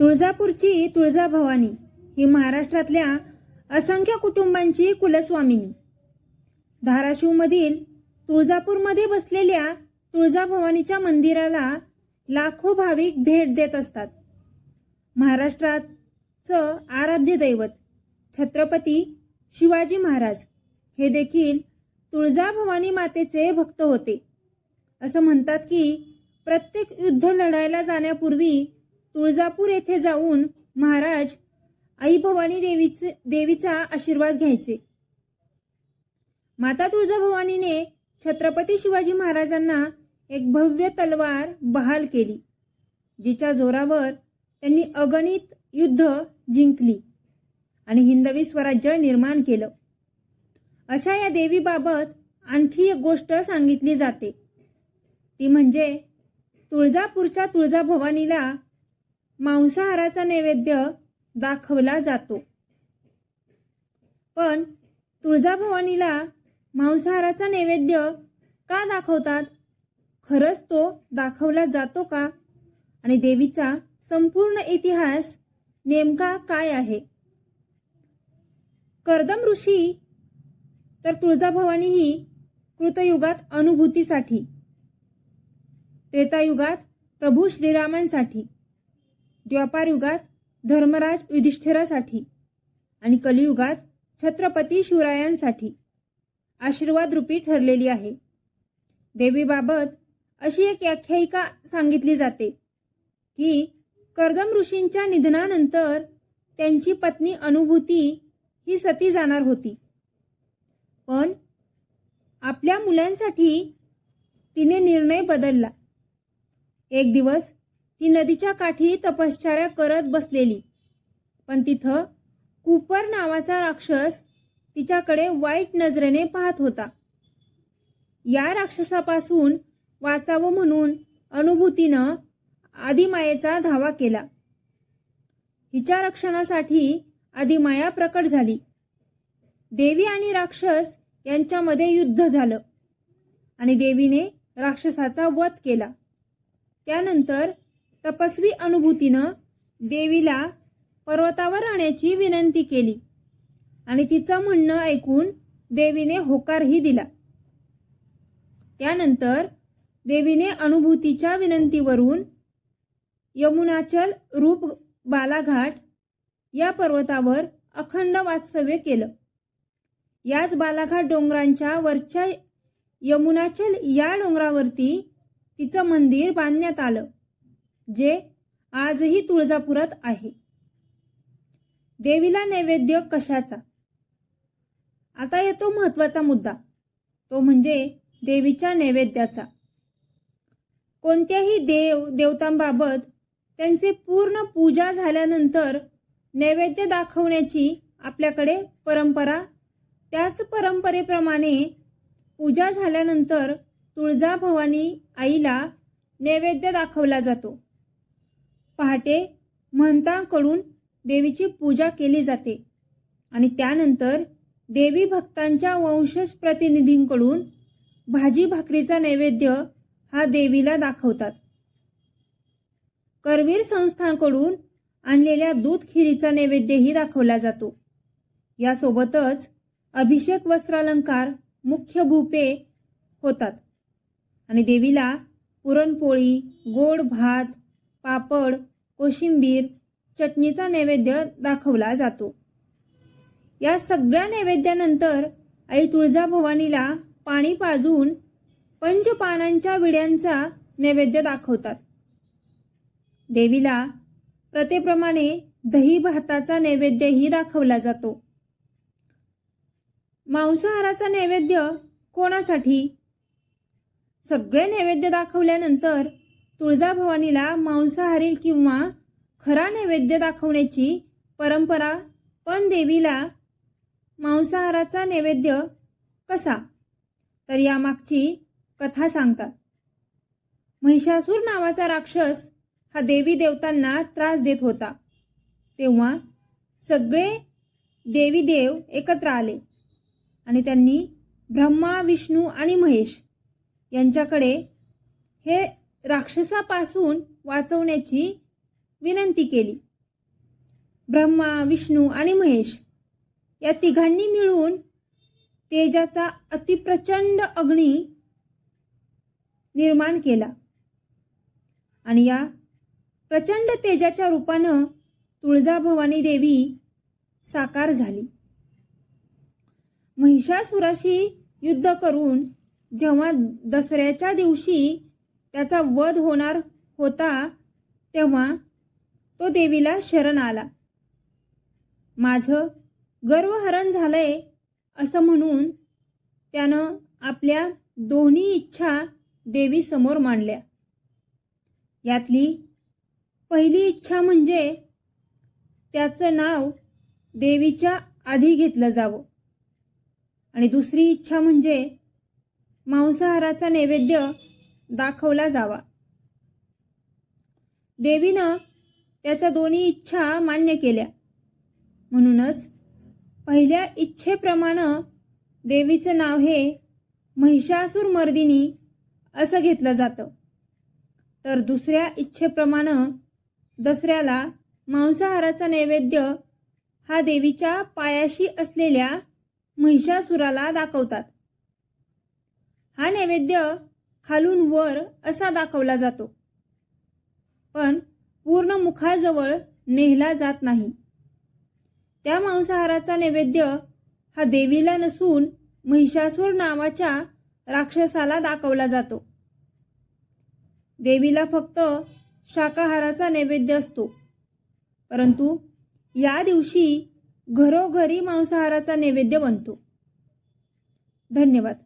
तुळजापूरची तुळजाभवानी ही महाराष्ट्रातल्या असंख्य कुटुंबांची कुलस्वामिनी. धाराशिवमधील तुळजापूरमध्ये बसलेल्या तुळजाभवानीच्या मंदिराला लाखो भाविक भेट देत असतात. महाराष्ट्राचं आराध्य दैवत छत्रपती शिवाजी महाराज हे देखील तुळजाभवानी मातेचे भक्त होते. असं म्हणतात की प्रत्येक युद्ध लढायला जाण्यापूर्वी तुळजापूर येथे जाऊन महाराज आई भवानी देवीचे देवीचा आशीर्वाद घ्यायचे. माता तुळजाभवानीने छत्रपती शिवाजी महाराजांना एक भव्य तलवार बहाल केली जिच्या जोरावर त्यांनी अगणित युद्ध जिंकली आणि हिंदवी स्वराज्य निर्माण केलं. अशा या देवीबाबत आणखी एक गोष्ट सांगितली जाते. ती म्हणजे तुळजापूरच्या तुळजाभवानीला मांसाहाराचा नैवेद्य दाखवला जातो. पण तुळजाभवानीला मांसाहाराचा नैवेद्य का दाखवतात? खरंच तो दाखवला जातो का? आणि देवीचा संपूर्ण इतिहास नेमका काय आहे? कर्दम ऋषी तर तुळजाभवानी ही कृतयुगात अनुभूतीसाठी त्रेतायुगात प्रभू श्रीरामांसाठी. द्वापारयुगात धर्मराज युधिष्ठिरासाठी आणि कलियुगात छत्रपती शिवरायांसाठी आशीर्वाद रूपी ठरलेली आहे. देवीबाबत अशी एक आख्यायिका सांगितली जाते की कर्दम ऋषींच्या निधनानंतर त्यांची पत्नी अनुभूती ही सती जाणार होती. पण आपल्या मुलांसाठी तिने निर्णय बदलला. एक दिवस ती नदीच्या काठी तपश्चर्या करत बसलेली. पण तिथं कुपर नावाचा राक्षस तिच्याकडे वाईट नजरेने पाहत होता. या राक्षसापासून वाचावं म्हणून अनुभूतीनं आदिमायेचा धावा केला. हिच्या रक्षणासाठी आदिमाया प्रकट झाली. देवी आणि राक्षस यांच्यामध्ये युद्ध झालं आणि देवीने राक्षसाचा वध केला. त्यानंतर तपस्वी अनुभूतीनं देवीला पर्वतावर राहण्याची विनंती केली आणि तिचं म्हणणं ऐकून देवीने होकारही दिला. त्यानंतर देवीने अनुभूतीच्या विनंतीवरून यमुनाचल रूप बालाघाट या पर्वतावर अखंड वास्तव्य केलं. याच बालाघाट डोंगरांच्या वरच्या यमुनाचल या डोंगरावरती तिचं मंदिर बांधण्यात आलं. जे आजही तुळजापुरात आहे. देवीला नैवेद्य कशाचा? आता येतो महत्त्वाचा मुद्दा. तो म्हणजे देवीच्या नैवेद्याचा. कोणत्याही देव देवतांबाबत त्यांचे पूर्ण पूजा झाल्यानंतर नैवेद्य दाखवण्याची आपल्याकडे परंपरा त्याच परंपरेप्रमाणे पूजा झाल्यानंतर तुळजाभवानी आईला नैवेद्य दाखवला जातो. पहाटे महंतांकडून देवीची पूजा केली जाते. आणि त्यानंतर देवी भक्तांच्या वंशज प्रतिनिधींकडून भाजी भाकरीचा नैवेद्य हा देवीला दाखवतात. करवीर संस्थांकडून आणलेल्या दूध खिरीचा नैवेद्यही दाखवला जातो. यासोबतच अभिषेक वस्त्रालंकार मुख्य भूपे होतात. आणि देवीला पुरणपोळी गोड भात पापड कोशिंबीर चटणीचा नैवेद्य दाखवला जातो. या सगळ्या नैवेद्यानंतर आई तुळजाभवानीला पाणी पाजून पंचपानांच्या विड्यांचा नैवेद्य दाखवतात. देवीला प्रतेप्रमाणे दही भाताचा नैवेद्यही दाखवला जातो. मांसाहाराचा नैवेद्य कोणासाठी? सगळे नैवेद्य दाखवल्यानंतर तुळजाभवानीला मांसाहारी किंवा खरा नैवेद्य दाखवण्याची परंपरा पण देवीला मांसाहाराचा नैवेद्य कसा? तर यामागची कथा सांगतात. महिषासूर नावाचा राक्षस हा देवी देवतांना त्रास देत होता. तेव्हा सगळे देवी देव एकत्र आले आणि त्यांनी ब्रह्मा विष्णू आणि महेश यांच्याकडे हे राक्षसापासून वाचवण्याची विनंती केली. ब्रह्मा विष्णू आणि महेश या तिघांनी मिळून तेजाचा अतिप्रचंड अग्नी निर्माण केला. आणि या प्रचंड तेजाच्या रूपानं तुळजाभवानी देवी साकार झाली. महिषासुराशी युद्ध करून जेव्हा दसऱ्याच्या दिवशी त्याचा वध होणार होता तेव्हा तो देवीला शरण आला. माझं गर्वहरण झालंय असं म्हणून त्यानं आपल्या दोन्ही इच्छा देवी समोर मांडल्या. यातली पहिली इच्छा म्हणजे त्याचं नाव देवीच्या आधी घेतलं जावं. आणि दुसरी इच्छा म्हणजे मांसाहाराचा नैवेद्य दाखवला जावा. देवीनं त्याच्या दोन्ही इच्छा मान्य केल्या. म्हणूनच पहिल्या इच्छेप्रमाणे देवीचं नाव हे महिषासूर मर्दिनी असं घेतलं जातं. तर दुसऱ्या इच्छेप्रमाणे दसऱ्याला मांसाहाराचा नैवेद्य हा देवीच्या पायाशी असलेल्या महिषासुराला दाखवतात. हा नैवेद्य खालून वर असा दाखवला जातो. पण पूर्ण मुखाजवळ नेहला जात नाही. त्या मांसाहाराचा नैवेद्य हा देवीला नसून महिषासूर नावाच्या राक्षसाला दाखवला जातो. देवीला फक्त शाकाहाराचा नैवेद्य असतो. परंतु या दिवशी घरोघरी मांसाहाराचा नैवेद्य बनतो. धन्यवाद.